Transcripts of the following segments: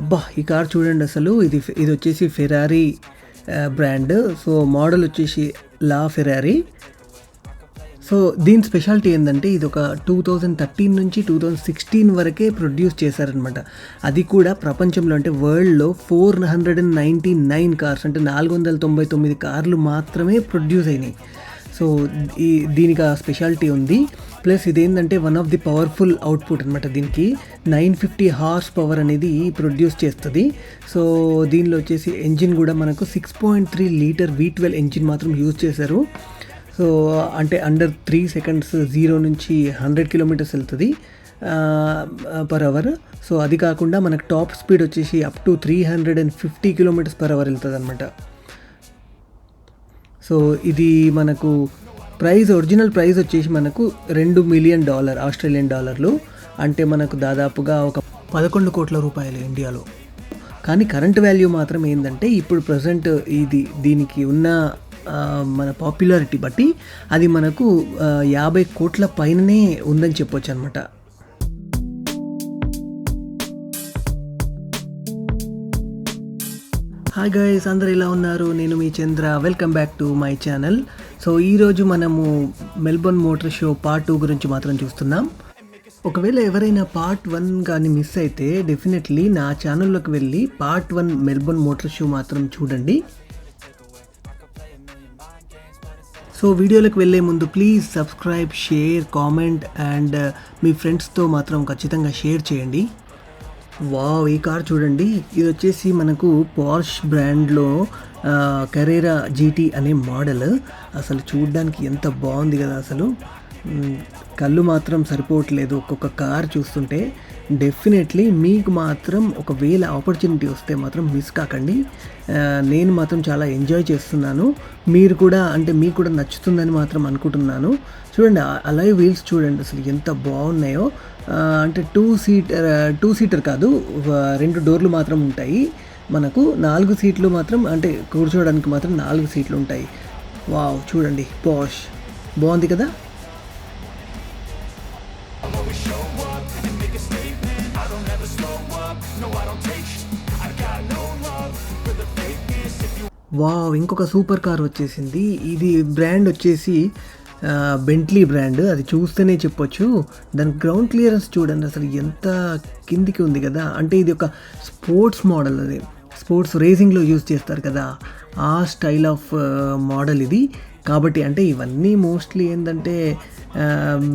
అబ్బా ఈ కార్ చూడండి అసలు. ఇది ఇది వచ్చేసి ఫెరారీ బ్రాండ్ సో మోడల్ వచ్చేసి లా ఫెరారీ సో దీని స్పెషాలిటీ ఏంటంటే ఇది ఒక టూ థౌజండ్ థర్టీన్ నుంచి టూ థౌజండ్ సిక్స్టీన్ వరకే ప్రొడ్యూస్ చేశారనమాట అది కూడా ప్రపంచంలో అంటే వరల్డ్లో four hundred and ninety nine cars అంటే నాలుగు వందల తొంభై తొమ్మిది కార్లు మాత్రమే ప్రొడ్యూస్ అయినాయి. సో ఈ దీనికి ఆ స్పెషాలిటీ ఉంది. ప్లస్ ఇదేంటంటే one of the powerful output అనమాట దీనికి. నైన్ ఫిఫ్టీ హార్స్ పవర్ అనేది ప్రొడ్యూస్ చేస్తుంది. సో దీనిలో వచ్చేసి ఎంజిన్ కూడా మనకు six point three litre V twelve engine మాత్రం యూజ్ చేశారు. సో అంటే అండర్ త్రీ సెకండ్స్ జీరో నుంచి హండ్రెడ్ కిలోమీటర్స్ వెళ్తుంది. పర్ అవర్ సో అది కాకుండా మనకు టాప్ స్పీడ్ వచ్చేసి up to three hundred and fifty kilometres per hour వెళ్తుంది అనమాట సో ఇది మనకు ప్రైస్ ఒరిజినల్ ప్రైస్ వచ్చేసి మనకు రెండు మిలియన్ డాలర్ ఆస్ట్రేలియన్ డాలర్లు. అంటే మనకు దాదాపుగా ఒక పదకొండు కోట్ల రూపాయలు ఇండియాలో. కానీ కరెంట్ వాల్యూ మాత్రం ఏంటంటే ఇప్పుడు ప్రజెంట్ ఇది దీనికి ఉన్న మన పాపులారిటీ బట్టి అది మనకు యాభై కోట్ల పైననే ఉందని చెప్పొచ్చు అనమాట హాయ్ గైస్ అందరు ఎలా ఉన్నారు? నేను మీ Chandra. Welcome back to my channel so ఈరోజు మనము Melbourne motor show part two గురించి మాత్రం చూస్తున్నాం. ఒకవేళ ఎవరైనా పార్ట్ వన్ కానీ మిస్ అయితే డెఫినెట్లీ నా ఛానల్లోకి వెళ్ళి part one Melbourne motor show మాత్రం చూడండి. సో వీడియోలోకి వెళ్ళే ముందు please subscribe share comment and మీ ఫ్రెండ్స్తో మాత్రం ఖచ్చితంగా షేర్ చేయండి. వావ్ ఈ కార్ చూడండి. ఇది వచ్చేసి మనకు పార్ష్ బ్రాండ్లో కరేరా జీటీ అనే మోడల్ అసలు చూడడానికి ఎంత బాగుంది కదా అసలు. కళ్ళు మాత్రం సరిపోవట్లేదు. ఒక్కొక్క కార్ చూస్తుంటే డెఫినెట్లీ మీకు మాత్రం ఒకవేళ ఆపర్చునిటీ వస్తే మాత్రం మిస్ కాకండి. నేను మాత్రం చాలా ఎంజాయ్ చేస్తున్నాను. మీరు కూడా అంటే మీకు కూడా నచ్చుతుందని మాత్రం అనుకుంటున్నాను. చూడండి అలాగే వీల్స్ చూడండి అసలు ఎంత బాగున్నాయో. అంటే టూ సీటర్ టూ సీటర్ కాదు రెండు డోర్లు మాత్రం ఉంటాయి. మనకు నాలుగు సీట్లు మాత్రం అంటే కూర్చోవడానికి మాత్రం నాలుగు సీట్లు ఉంటాయి. వావ్ చూడండి పాష్. బాగుంది కదా? వావ్ ఇంకొక సూపర్ కార్ వచ్చేసింది. ఇది బ్రాండ్ వచ్చేసి బెంట్లీ బ్రాండ్ అది చూస్తేనే చెప్పొచ్చు. దాని గ్రౌండ్ క్లియరెన్స్ చూడండి అసలు ఎంత కిందికి ఉంది కదా. అంటే ఇది ఒక స్పోర్ట్స్ మోడల్ అది. స్పోర్ట్స్ రేసింగ్లో యూజ్ చేస్తారు కదా. ఆ స్టైల్ ఆఫ్ మోడల్ ఇది. కాబట్టి అంటే ఇవన్నీ మోస్ట్లీ ఏంటంటే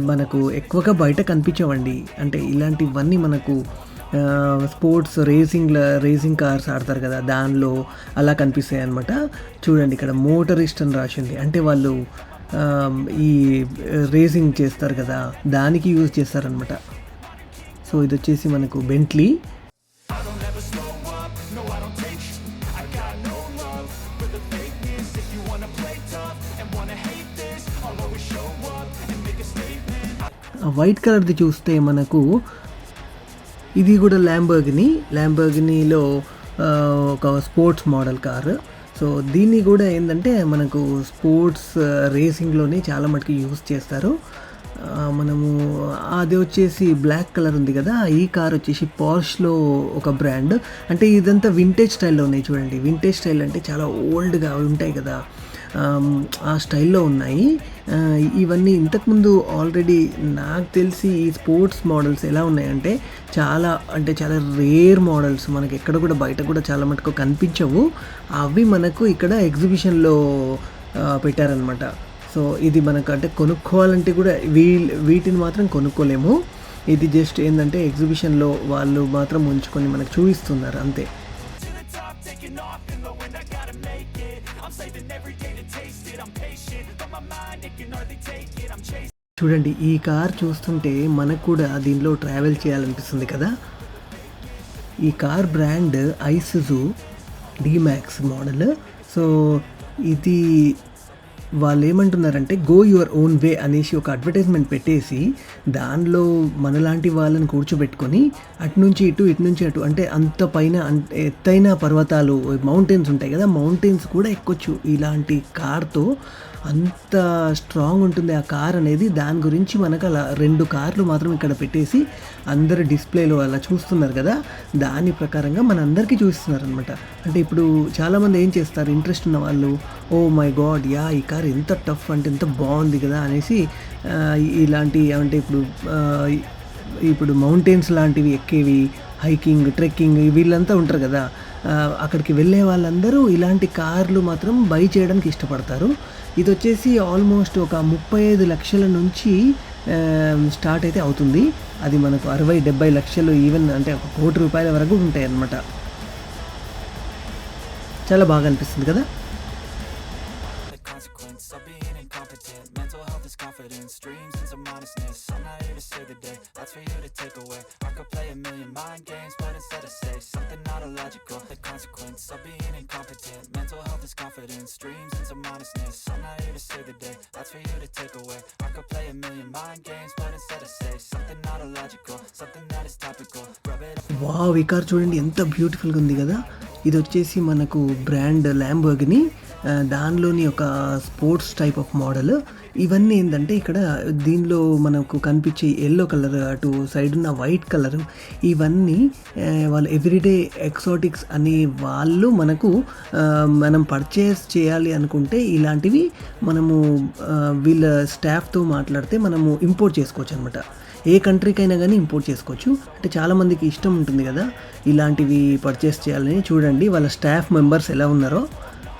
మనకు ఎక్కువగా బయట కనిపించవండి. అంటే ఇలాంటివన్నీ మనకు స్పోర్ట్స్ రేసింగ్ రేసింగ్ కార్స్ ఆడతారు కదా దానిలో అలా కనిపిస్తాయి అనమాట చూడండి ఇక్కడ మోటరిస్ట్ అని రాసింది. అంటే వాళ్ళు ఈ రేసింగ్ చేస్తారు కదా దానికి యూజ్ చేస్తారనమాట సో ఇది వచ్చేసి మనకు బెంట్లీ. వైట్ కలర్ది చూస్తే మనకు ఇది కూడా ల్యాంబర్గిని ల్యాంబర్గినీలో ఒక స్పోర్ట్స్ మోడల్ కారు సో దీన్ని కూడా ఏంటంటే మనకు స్పోర్ట్స్ రేసింగ్లోనే చాలా మటుకు యూస్ చేస్తారు. మనము అది వచ్చేసి బ్లాక్ కలర్ ఉంది కదా ఈ కార్ వచ్చేసి పార్ష్లో ఒక బ్రాండ్ అంటే ఇదంతా వింటేజ్ స్టైల్లో ఉన్నాయి చూడండి. వింటేజ్ స్టైల్ అంటే చాలా ఓల్డ్గా ఉంటాయి కదా. ఆ స్టైల్లో ఉన్నాయి. ఇవన్నీ ఇంతకుముందు ఆల్రెడీ నాకు తెలిసి ఈ స్పోర్ట్స్ మోడల్స్ ఎలా ఉన్నాయంటే చాలా అంటే చాలా రేర్ మోడల్స్ మనకి ఎక్కడ కూడా బయట కూడా చాలా మటుకు కనిపించవు. అవి మనకు ఇక్కడ ఎగ్జిబిషన్లో పెట్టారనమాట సో ఇది మనకు అంటే కొనుక్కోవాలంటే కూడా వీ వీటిని మాత్రం కొనుక్కోలేము. ఇది జస్ట్ ఏంటంటే ఎగ్జిబిషన్లో వాళ్ళు మాత్రం ఉంచుకొని మనకు చూపిస్తున్నారు అంతే. చూడండి ఈ కార్ చూస్తుంటే మనకు కూడా దీనిలో ట్రావెల్ చేయాలనిపిస్తుంది కదా? ఈ car brand Isuzu DMax model. So ఇది వాళ్ళు ఏమంటున్నారంటే గో యువర్ ఓన్ వే అనేసి ఒక అడ్వర్టైజ్మెంట్ పెట్టేసి దానిలో మనలాంటి వాళ్ళని కూర్చోబెట్టుకొని అటు నుంచి ఇటు ఇటు నుంచి అటు అంటే అంత పైన అంటే ఎత్తైన పర్వతాలు మౌంటైన్స్ ఉంటాయి కదా మౌంటైన్స్ కూడా ఎక్కొచ్చు. ఇలాంటి కార్తో అంత స్ట్రాంగ్ ఉంటుంది ఆ కార్ అనేది. దాని గురించి మనకు అలా రెండు కార్లు మాత్రం ఇక్కడ పెట్టేసి అందరు డిస్ప్లేలో అలా చూస్తున్నారు కదా. దాని ప్రకారంగా మనందరికీ చూస్తున్నారు అనమాట అంటే ఇప్పుడు చాలామంది ఏం చేస్తారు? ఇంట్రెస్ట్ ఉన్న వాళ్ళు ఓ మై గాడ్ యా ఈ కార్ ఎంత టఫ్ అంటే ఎంత బాగుంది కదా అనేసి ఇలాంటి అంటే ఇప్పుడు ఇప్పుడు మౌంటైన్స్ లాంటివి ఎక్కేవి హైకింగ్ ట్రెక్కింగ్ వీళ్ళంతా ఉంటారు కదా. అక్కడికి వెళ్ళే వాళ్ళందరూ ఇలాంటి కార్లు మాత్రం బై చేయడానికి ఇష్టపడతారు. ఇది వచ్చేసి ఆల్మోస్ట్ ఒక ముప్పై ఐదు లక్షల నుంచి స్టార్ట్ అయితే అవుతుంది. అది మనకు అరవై డెబ్బై లక్షలు ఈవెన్ అంటే ఒక కోటి రూపాయల వరకు ఉంటాయి అన్నమాట చాలా బాగా అనిపిస్తుంది కదా? Competent. Mental health is confidence, dreams and some honestness. I'm not here to save the day, that's for you to take away. I could play a million mind games, but instead I say something not illogical. The consequence of being incompetent. Mental health is confidence, dreams and some honestness. I'm not here to save the day, that's for you to take away. I could play a million mind games, but instead I say something not illogical, something that is topical. Rub it wow ఈ car చూడండి ఎంత బ్యూటిఫుల్గా ఉంది కదా ఇది వచ్చేసి మనకు brand ల్యాంబర్గ్ని దానిలోని ఒక స్పోర్ట్స్ టైప్ ఆఫ్ మోడల్ ఇవన్నీ ఏంటంటే ఇక్కడ దీనిలో మనకు కనిపించే ఎల్లో కలర్ అటు సైడ్ ఉన్న వైట్ కలర్ ఇవన్నీ వాళ్ళు ఎవ్రీడే ఎక్సోటిక్స్ అనే వాళ్ళు మనకు మనం పర్చేస్ చేయాలి అనుకుంటే ఇలాంటివి మనము వీళ్ళ స్టాఫ్తో మాట్లాడితే మనము ఇంపోర్ట్ చేసుకోవచ్చు అనమాట ఏ కంట్రీకైనా కానీ ఇంపోర్ట్ చేసుకోవచ్చు. అంటే చాలామందికి ఇష్టం ఉంటుంది కదా ఇలాంటివి పర్చేస్ చేయాలని. చూడండి వాళ్ళ స్టాఫ్ మెంబర్స్ ఎలా ఉన్నారో.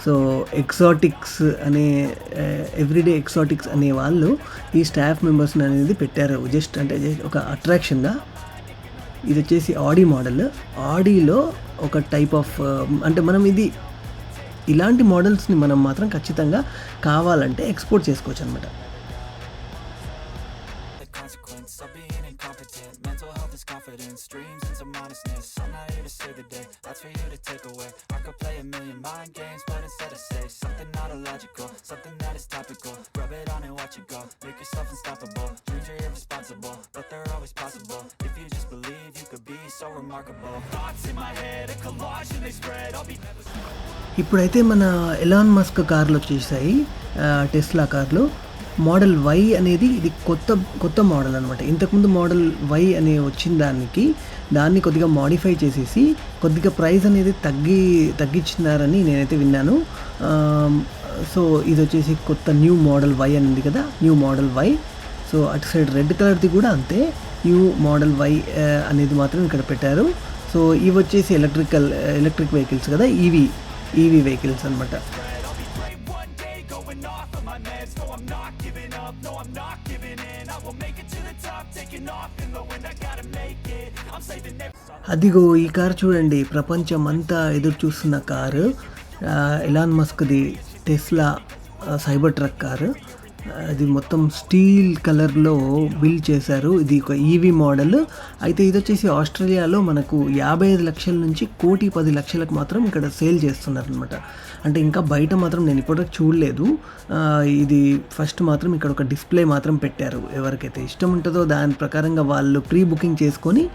సో ఎక్సాటిక్స్ అనే ఎవ్రీడే ఎక్సాటిక్స్ అనే వాళ్ళు ఈ స్టాఫ్ మెంబర్స్ని అనేది పెట్టారు. జస్ట్ అంటే ఒక అట్రాక్షన్గా. ఇది వచ్చేసి ఆడీ మోడల్. ఆడీలో ఒక టైప్ ఆఫ్ అంటే మనం ఇది ఇలాంటి మోడల్స్ని మనం మాత్రం ఖచ్చితంగా కావాలంటే ఎక్స్పోర్ట్ చేసుకోవచ్చు అనమాట consequence of being incompetent. Mental health is confidence, dreams into modestness. Save the day, that's for you to take away. I could play a million mind games, but instead I say something not illogical, something that is topical. Rub it on and watch it go, make yourself unstoppable. Dreams are irresponsible, but they're always possible. If you just believe, you could be so remarkable. Thoughts in my head, a collage and they spread. I'll be ఇప్పుడైతే మన Elon Musk కార్లు వచ్చేసాయి Tesla కార్లు model Y అనేది ఇది కొత్త కొత్త model అనమాట ఇంతకుముందు మోడల్ వై అనే వచ్చిన దానికి దాన్ని కొద్దిగా మాడిఫై చేసేసి కొద్దిగా ప్రైస్ అనేది తగ్గి తగ్గించినారని నేనైతే విన్నాను. సో ఇది వచ్చేసి కొత్త న్యూ మోడల్ వై అని ఉంది కదా న్యూ మోడల్ వై సో అటు సైడ్ రెడ్ కలర్ది కూడా అంతే. న్యూ మోడల్ వై అనేది మాత్రం ఇక్కడ పెట్టారు. సో ఇవి వచ్చేసి ఎలక్ట్రికల్ ఎలక్ట్రిక్ వెహికల్స్ కదా ఈవీ ఈవీ వెహికల్స్ అనమాట అదిగో ఈ కారు చూడండి. ప్రపంచం అంతా ఎదురు చూస్తున్న కారు. ఎలాన్ మస్క్ది టెస్లా సైబర్ ట్రక్ కారు. అది మొత్తం స్టీల్ కలర్లో బిల్డ్ చేశారు. ఇది ఒక ఈవీ మోడల్. అయితే ఇది వచ్చేసి ఆస్ట్రేలియాలో మనకు యాభై ఐదు లక్షల నుంచి కోటి పది లక్షలకు మాత్రం ఇక్కడ సేల్ చేస్తున్నారు అనమాట అంటే ఇంకా బయట మాత్రం నేను ఇప్పటివరకు చూడలేదు. ఇది ఫస్ట్ మాత్రం ఇక్కడ ఒక డిస్ప్లే మాత్రం పెట్టారు. ఎవరికైతే ఇష్టం ఉంటుందో దాని ప్రకారంగా వాళ్ళు ప్రీ బుకింగ్ చేసుకొని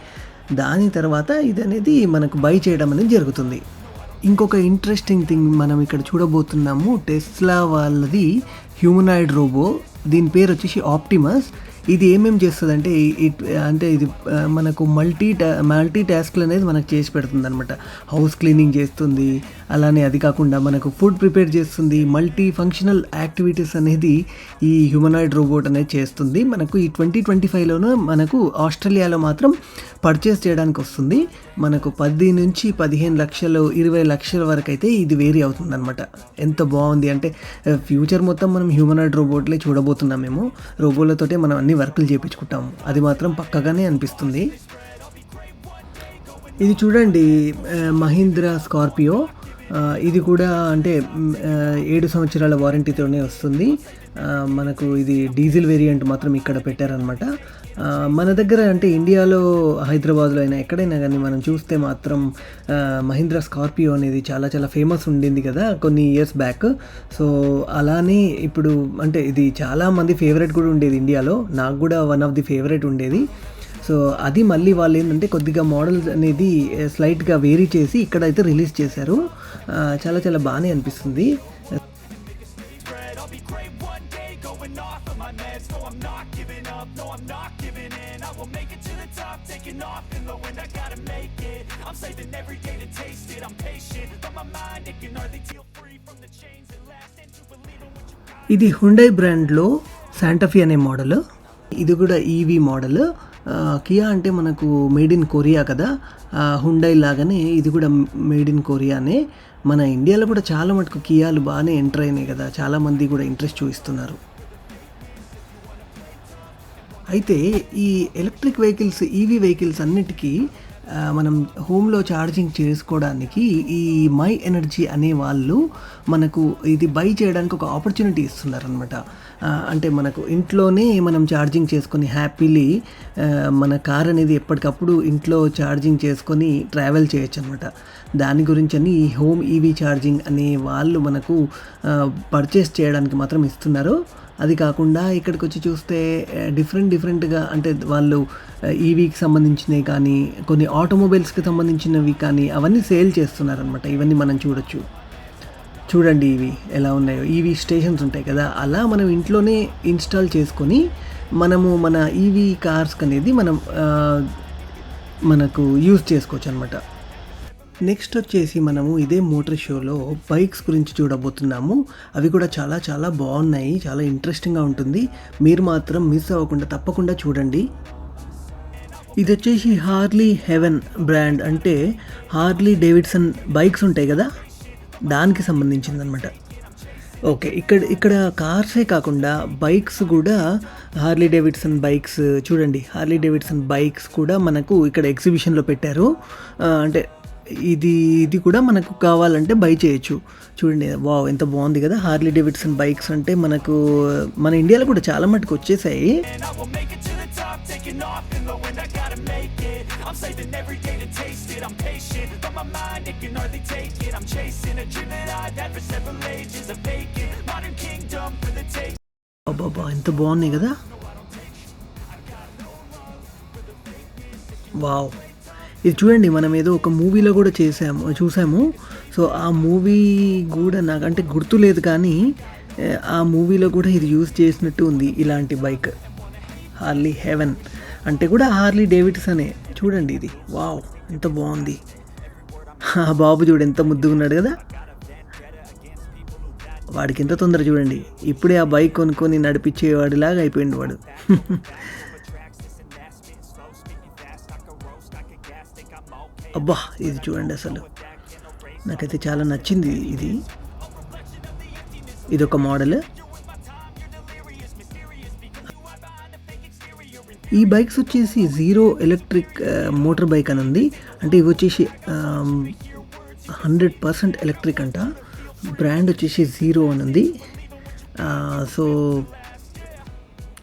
దాని తర్వాత ఇది అనేది మనకు బై చేయడం అనేది జరుగుతుంది. ఇంకొక ఇంట్రెస్టింగ్ థింగ్ మనం ఇక్కడ చూడబోతున్నాము టెస్లా వాళ్ళది హ్యూమనాయిడ్ రోబో దీని పేరు వచ్చేసి ఆప్టిమస్ ఇది ఏమేం చేస్తుంది అంటే అంటే ఇది మనకు మల్టీ టా మల్టీ టాస్క్లు అనేది మనకు చేసి పెడుతుంది అనమాట హౌస్ క్లీనింగ్ చేస్తుంది అలానే అది కాకుండా మనకు ఫుడ్ ప్రిపేర్ చేస్తుంది మల్టీ ఫంక్షనల్ యాక్టివిటీస్ అనేది ఈ హ్యూమనాయిడ్ రోబోట్ అనేది చేస్తుంది. మనకు ఈ ట్వంటీ ట్వంటీ ఫైవ్లోనూ మనకు ఆస్ట్రేలియాలో మాత్రం పర్చేస్ చేయడానికి వస్తుంది. మనకు పది నుంచి పదిహేను లక్షలు ఇరవై లక్షల వరకు అయితే ఇది వేరీ అవుతుందనమాట ఎంత బాగుంది అంటే ఫ్యూచర్ మొత్తం మనం హ్యూమనాయిడ్ రోబోట్లే చూడబోతున్నాం మేము. రోబోలతోటే మనం అన్ని వర్కులు చేయించుకుంటాము అది మాత్రం పక్కగానే అనిపిస్తుంది. ఇది చూడండి మహీంద్రా స్కార్పియో. ఇది కూడా అంటే ఏడు సంవత్సరాల వారంటీతోనే వస్తుంది. మనకు ఇది డీజిల్ వేరియంట్ మాత్రం ఇక్కడ పెట్టారనమాట మన దగ్గర అంటే ఇండియాలో హైదరాబాద్లో అయినా ఎక్కడైనా కానీ మనం చూస్తే మాత్రం మహీంద్రా స్కార్పియో అనేది చాలా చాలా ఫేమస్ ఉండింది కదా కొన్ని ఇయర్స్ బ్యాక్ సో అలానే ఇప్పుడు అంటే ఇది చాలా మంది ఫేవరెట్ కూడా ఉండేది ఇండియాలో. నాకు కూడా వన్ ఆఫ్ ది ఫేవరెట్ ఉండేది. సో అది మళ్ళీ వాళ్ళు ఏంటంటే కొద్దిగా మోడల్స్ అనేది eh, స్లైట్గా వేరీ చేసి ఇక్కడైతే రిలీజ్ చేశారు. చాలా చాలా బాగానే అనిపిస్తుంది. Taking off in the wind, I gotta make it I'm saving every day to taste it, I'm patient But my mind, it can hardly deal free from the chains at last And to believe in what you got ఇది Hyundai బ్రాండ్లో Santa Fe అనే model ఇది కూడా EV model Kia అంటే మనకు made in Korea కదా Hyundai లాగానే ఇది కూడా మేడ్ ఇన్ కొరియానే మన ఇండియాలో కూడా చాలా మటుకు కియాలు బాగానే ఎంటర్ అయినాయి కదా చాలామంది కూడా ఇంట్రెస్ట్ చూపిస్తున్నారు అయితే ఈ ఎలక్ట్రిక్ వెహికల్స్ ఈవీ వెహికల్స్ అన్నిటికీ మనం హోమ్లో ఛార్జింగ్ చేసుకోవడానికి ఈ మై ఎనర్జీ అనే వాళ్ళు మనకు ఇది బై చేయడానికి ఒక ఆపర్చునిటీ ఇస్తున్నారనమాట అంటే మనకు ఇంట్లోనే మనం ఛార్జింగ్ చేసుకొని హ్యాపీలీ మన కార్ అనేది ఎప్పటికప్పుడు ఇంట్లో ఛార్జింగ్ చేసుకొని ట్రావెల్ చేయొచ్చు అనమాట దాని గురించి అని ఈ హోమ్ ఈవీ ఛార్జింగ్ అనే వాళ్ళు మనకు పర్చేస్ చేయడానికి మాత్రం ఇస్తున్నారు. అది కాకుండా ఇక్కడికి వచ్చి చూస్తే డిఫరెంట్ డిఫరెంట్గా అంటే వాళ్ళు ఈవీకి సంబంధించినవి కానీ కొన్ని ఆటోమొబైల్స్కి సంబంధించినవి కానీ అవన్నీ సేల్ చేస్తున్నారనమాట ఇవన్నీ మనం చూడొచ్చు. చూడండి ఇవి ఎలా ఉన్నాయో. ఈవీ స్టేషన్స్ ఉంటాయి కదా. అలా మనం ఇంట్లోనే ఇన్స్టాల్ చేసుకొని మనము మన ఈవీ కార్స్కి అనేది మనం మనకు యూజ్ చేసుకోవచ్చు అనమాట నెక్స్ట్ వచ్చేసి మనము ఇదే మోటార్ షోలో బైక్స్ గురించి చూడబోతున్నాము. అవి కూడా చాలా చాలా బాగున్నాయి. చాలా ఇంట్రెస్టింగ్గా ఉంటుంది. మీరు మాత్రం మిస్ అవ్వకుండా తప్పకుండా చూడండి. ఇది వచ్చేసి హార్లీ హెవెన్ బ్రాండ్ అంటే హార్లీ డేవిడ్సన్ బైక్స్ ఉంటాయి కదా? దానికి సంబంధించింది అనమాట ఓకే ఇక్కడ ఇక్కడ కార్సే కాకుండా బైక్స్ కూడా హార్లీ డేవిడ్సన్ బైక్స్ చూడండి. హార్లీ డేవిడ్సన్ బైక్స్ కూడా మనకు ఇక్కడ ఎగ్జిబిషన్లో పెట్టారు. అంటే ఇది ఇది కూడా మనకు కావాలంటే బై చేయొచ్చు. చూడండి వావ్ ఎంత బాగుంది కదా. హార్లీ డేవిడ్సన్ బైక్స్ అంటే మనకు మన ఇండియాలో కూడా చాలా మటుకు వచ్చేసాయి. అబ్బాబా ఎంత బాగున్నాయి కదా. వావ్. ఇది చూడండి మనం ఏదో ఒక మూవీలో కూడా చేసాము చూసాము. సో ఆ మూవీ కూడా నాకంటే గుర్తు లేదు కానీ ఆ మూవీలో కూడా ఇది యూజ్ చేసినట్టు ఉంది ఇలాంటి బైక్. Harley haven. అంటే కూడా హార్లీ డేవిడ్సనే చూడండి ఇది. వావ్ ఎంత బాగుంది. ఆ బాబు చూడు ఎంత ముద్దుగా ఉన్నాడు కదా. వాడికి ఎంత తొందర చూడండి. ఇప్పుడే ఆ బైక్ కొనుక్కొని నడిపించేవాడిలాగా అయిపోయింది వాడు. అబ్బా ఇది చూడండి అసలు. నాకైతే చాలా నచ్చింది ఇది. ఇది ఒక మోడల్. ఈ బైక్స్ వచ్చేసి జీరో ఎలక్ట్రిక్ మోటార్ బైక్ అని ఉంది. అంటే ఇవి వచ్చేసి హండ్రెడ్ పర్సెంట్ ఎలక్ట్రిక్ అంట. బ్రాండ్ వచ్చేసి జీరో అని ఉంది. సో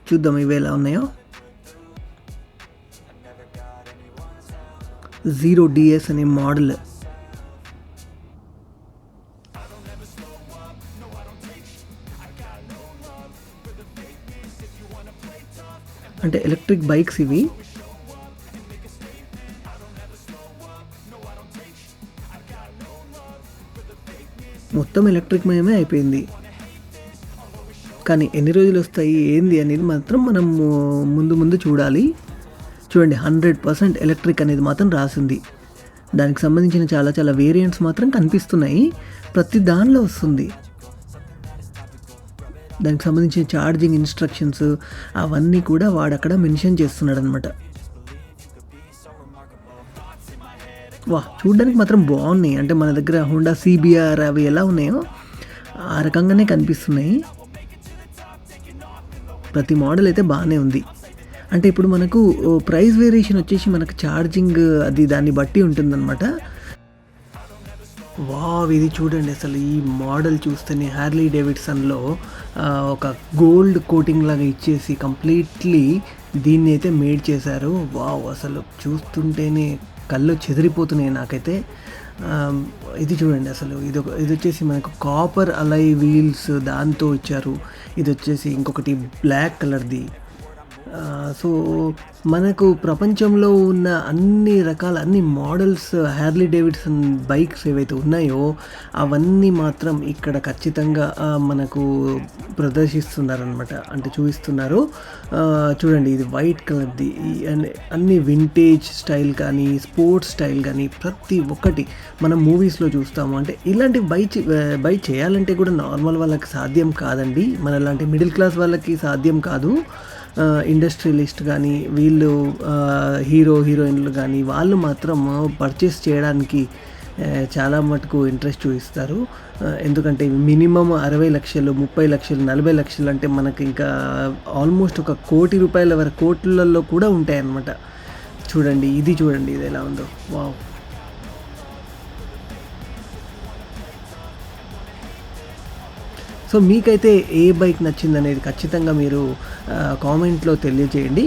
చూద్దాం ఇవి ఎలా ఉన్నాయో. జీరో డిఎస్ అనే మోడల్ అంటే ఎలక్ట్రిక్ బైక్స్ ఇవి. మొత్తం ఎలక్ట్రిక్ మయమే అయిపోయింది. కానీ ఎన్ని రోజులు వస్తాయి ఏంది అనేది మాత్రం మనం ముందు ముందు చూడాలి. చూడండి హండ్రెడ్ పర్సెంట్ ఎలక్ట్రిక్ అనేది మాత్రం రాసింది. దానికి సంబంధించిన చాలా చాలా వేరియంట్స్ మాత్రం కనిపిస్తున్నాయి. ప్రతి దానిలో వస్తుంది. దానికి సంబంధించిన ఛార్జింగ్ ఇన్స్ట్రక్షన్స్ అవన్నీ కూడా వాడు అక్కడ మెన్షన్ చేస్తున్నాడు అనమాట వా చూడడానికి మాత్రం బాగున్నాయి. అంటే మన దగ్గర హోండా సిబిఆర్ అవి ఎలా ఉన్నాయో ఆ రకంగానే కనిపిస్తున్నాయి. ప్రతి మోడల్ అయితే బాగానే ఉంది. అంటే ఇప్పుడు మనకు ప్రైస్ వేరియేషన్ వచ్చేసి మనకు ఛార్జింగ్ అది దాన్ని బట్టి ఉంటుందన్నమాట. వావ్ ఇది చూడండి అసలు ఈ మోడల్ చూస్తేనే హ్యార్లీ డేవిడ్సన్లో ఒక గోల్డ్ కోటింగ్ లాగా ఇచ్చేసి కంప్లీట్లీ దీన్ని అయితే మేడ్ చేశారు. వావ్ అసలు చూస్తుంటేనే కళ్ళు చెదిరిపోతున్నాయి నాకైతే. ఇది చూడండి అసలు ఇది ఒక ఇది వచ్చేసి మనకు కాపర్ అలై వీల్స్ దాంతో ఇచ్చారు. ఇది వచ్చేసి ఇంకొకటి బ్లాక్ కలర్ది. సో మనకు ప్రపంచంలో ఉన్న అన్ని రకాల అన్ని మోడల్స్ హ్యార్లీ డేవిడ్సన్ బైక్స్ ఏవైతే ఉన్నాయో అవన్నీ మాత్రం ఇక్కడ ఖచ్చితంగా మనకు ప్రదర్శిస్తున్నారనమాట అంటే చూపిస్తున్నారు. చూడండి ఇది వైట్ కలర్ది. అన్ని వింటేజ్ స్టైల్ కానీ స్పోర్ట్స్ స్టైల్ కానీ ప్రతి ఒక్కటి మనం మూవీస్లో చూస్తాము. అంటే ఇలాంటి బై బై చేయాలంటే కూడా నార్మల్ వాళ్ళకి సాధ్యం కాదండి. మన లాంటి మిడిల్ క్లాస్ వాళ్ళకి సాధ్యం కాదు. ఇండస్ట్రియలిస్ట్ కానీ వీళ్ళు హీరో హీరోయిన్లు కానీ వాళ్ళు మాత్రం పర్చేస్ చేయడానికి చాలా మటుకు ఇంట్రెస్ట్ చూపిస్తారు. ఎందుకంటే మినిమం అరవై లక్షలు ముప్పై లక్షలు నలభై లక్షలు అంటే మనకి ఇంకా ఆల్మోస్ట్ ఒక కోటి రూపాయల వరకు కోట్లలో కూడా ఉంటాయన్నమాట. చూడండి ఇది చూడండి ఇది ఎలా ఉందో. వావ్ సో మీకైతే ఏ బైక్ నచ్చింది అనేది ఖచ్చితంగా మీరు కామెంట్లో తెలియజేయండి.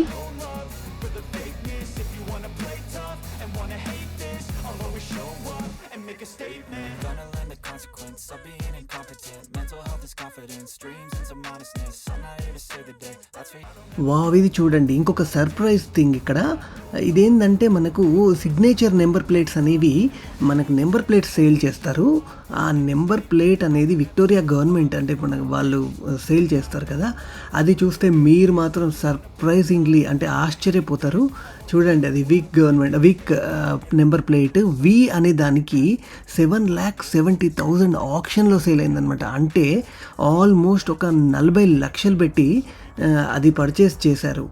వావ్ ఇది చూడండి. ఇంకొక సర్ప్రైజ్ థింగ్ ఇక్కడ. ఇదేంటంటే మనకు సిగ్నేచర్ నెంబర్ ప్లేట్స్ అనేవి మనకు నెంబర్ ప్లేట్స్ సేల్ చేస్తారు. ఆ నెంబర్ ప్లేట్ అనేది విక్టోరియా గవర్నమెంట్ అంటే మనకు వాళ్ళు సేల్ చేస్తారు కదా. అది చూస్తే మీరు మాత్రం సర్ప్రైజింగ్లీ అంటే ఆశ్చర్యపోతారు. చూడండి అది Vic government Vic number plate V అనే దానికి సెవెన్ ల్యాక్ సెవెంటీ థౌజండ్ ఆప్షన్లో సేల్ అయిందనమాట అంటే ఆల్మోస్ట్ ఒక నలభై లక్షలు పెట్టి అది పర్చేస్ చేశారు.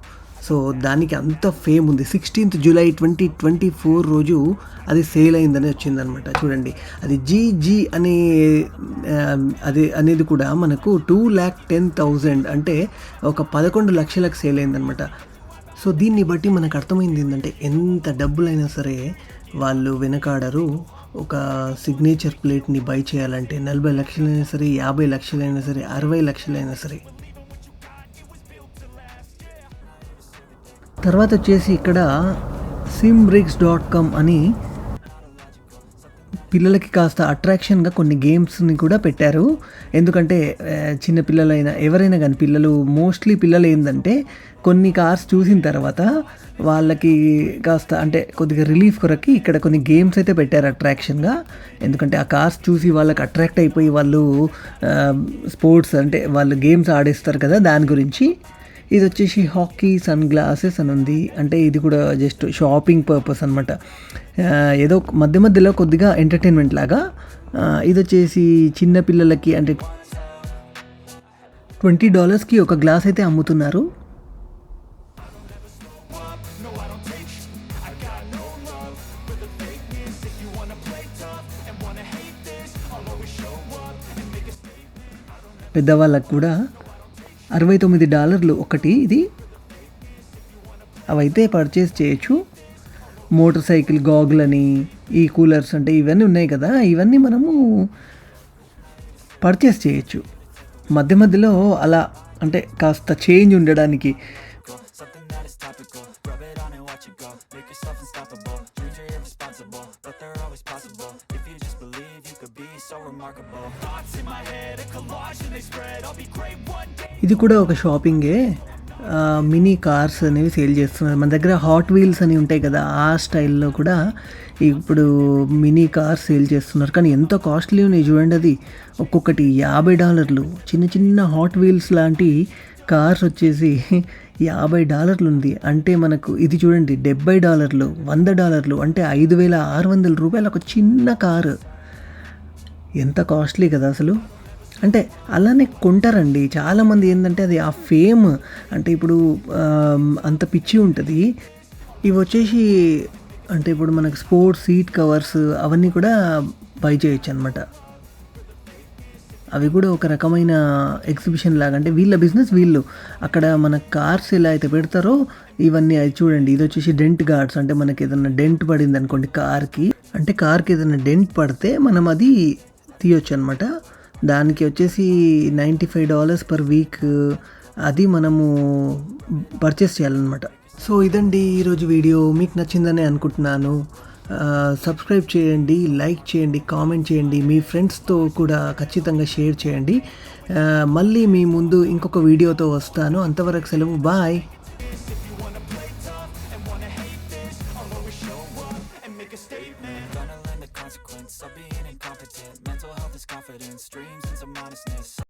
సో దానికి అంత ఫేమ్ ఉంది. Sixteenth July twenty twenty four రోజు అది సేల్ అయిందని వచ్చిందనమాట. చూడండి. అది జీజీ అనే అది అనేది కూడా మనకు టూ ల్యాక్ టెన్ థౌజండ్ అంటే ఒక పదకొండు లక్షలకు సేల్ అయిందనమాట. సో దీన్ని బట్టి మనకు అర్థమైంది ఏంటంటే ఎంత డబ్బులైనా సరే వాళ్ళు వెనకాడరు. ఒక సిగ్నేచర్ ప్లేట్ని బై చేయాలంటే నలభై లక్షలైనా సరే యాభై లక్షలైనా సరే అరవై లక్షలైనా సరే. తర్వాత వచ్చేసి ఇక్కడ సిమ్ బ్రిక్స్ డాట్ కామ్ అని పిల్లలకి కాస్త అట్రాక్షన్గా కొన్ని గేమ్స్ని కూడా పెట్టారు. ఎందుకంటే చిన్న పిల్లలైనా ఎవరైనా కానీ పిల్లలు మోస్ట్లీ పిల్లలు ఏంటంటే కొన్ని కార్స్ చూసిన తర్వాత వాళ్ళకి కాస్త అంటే కొద్దిగా రిలీఫ్ కొరకి ఇక్కడ కొన్ని గేమ్స్ అయితే పెట్టారు అట్రాక్షన్గా ఎందుకంటే ఆ కార్స్ చూసి వాళ్ళకి అట్రాక్ట్ అయిపోయి వాళ్ళు స్పోర్ట్స్ అంటే వాళ్ళు గేమ్స్ ఆడేస్తారు కదా దాని గురించి. ఇది వచ్చేసి హాకీ సన్ గ్లాసెస్ అని ఉంది. అంటే ఇది కూడా జస్ట్ షాపింగ్ పర్పస్ అనమాట ఏదో మధ్య మధ్యలో కొద్దిగా ఎంటర్టైన్మెంట్ లాగా ఇది వచ్చేసి చిన్న పిల్లలకి అంటే ట్వంటీ డాలర్స్కి ఒక గ్లాస్ అయితే అమ్ముతున్నారు. పెద్దవాళ్ళకు కూడా అరవై తొమ్మిది డాలర్లు ఒకటి. ఇది అవైతే పర్చేస్ చేయొచ్చు. మోటార్ సైకిల్ గాగుల్ అని ఈ కూలర్స్ అంటే ఇవన్నీ ఉన్నాయి కదా. ఇవన్నీ మనము పర్చేస్ చేయొచ్చు. మధ్య మధ్యలో అలా అంటే కాస్త చేంజ్ ఉండడానికి ఇది కూడా ఒక షాపింగే. మినీ కార్స్ అనేవి సేల్ చేస్తున్నారు. మన దగ్గర హాట్ వీల్స్ అని ఉంటాయి కదా ఆ స్టైల్లో కూడా ఇప్పుడు మినీ కార్స్ సేల్ చేస్తున్నారు. కానీ ఎంత కాస్ట్లీ ఉన్నాయి చూడండి అది. ఒక్కొక్కటి యాభై డాలర్లు. చిన్న చిన్న హాట్ వీల్స్ లాంటి కార్స్ వచ్చేసి యాభై డాలర్లు ఉంది. అంటే మనకు ఇది చూడండి డెబ్బై డాలర్లు వంద డాలర్లు అంటే ఐదు వేల ఆరు వందల రూపాయలు ఒక చిన్న కారు. ఎంత కాస్ట్లీ కదా అసలు. అంటే అలానే కొంటారండి. చాలామంది ఏంటంటే అది ఆ ఫేమ్ అంటే ఇప్పుడు అంత పిచ్చి ఉంటుంది. ఇవి వచ్చేసి అంటే ఇప్పుడు మనకు స్పోర్ట్స్ సీట్ కవర్స్ అవన్నీ కూడా బై చేయొచ్చు అనమాట అవి కూడా ఒక రకమైన ఎగ్జిబిషన్ లాగా అంటే వీళ్ళ బిజినెస్ వీళ్ళు. అక్కడ మన కార్స్ ఎలా అయితే పెడతారో ఇవన్నీ అది చూడండి. ఇది వచ్చేసి డెంట్ గార్డ్స్ అంటే మనకి ఏదైనా డెంట్ పడింది అనుకోండి కార్కి. అంటే కార్కి ఏదైనా డెంట్ పడితే మనం అది తీయొచ్చు అనమాట దానికి వచ్చేసి ninety five dollars per week అది మనము పర్చేస్ చేయాలన్నమాట. సో ఇదండి ఈరోజు వీడియో. మీకు నచ్చిందని అనుకుంటున్నాను. సబ్స్క్రైబ్ చేయండి లైక్ చేయండి కామెంట్ చేయండి. మీ ఫ్రెండ్స్తో కూడా ఖచ్చితంగా షేర్ చేయండి. మళ్ళీ మీ ముందు ఇంకొక వీడియోతో వస్తాను. అంతవరకు సెలవు. Bye confidence, dreams and some honestness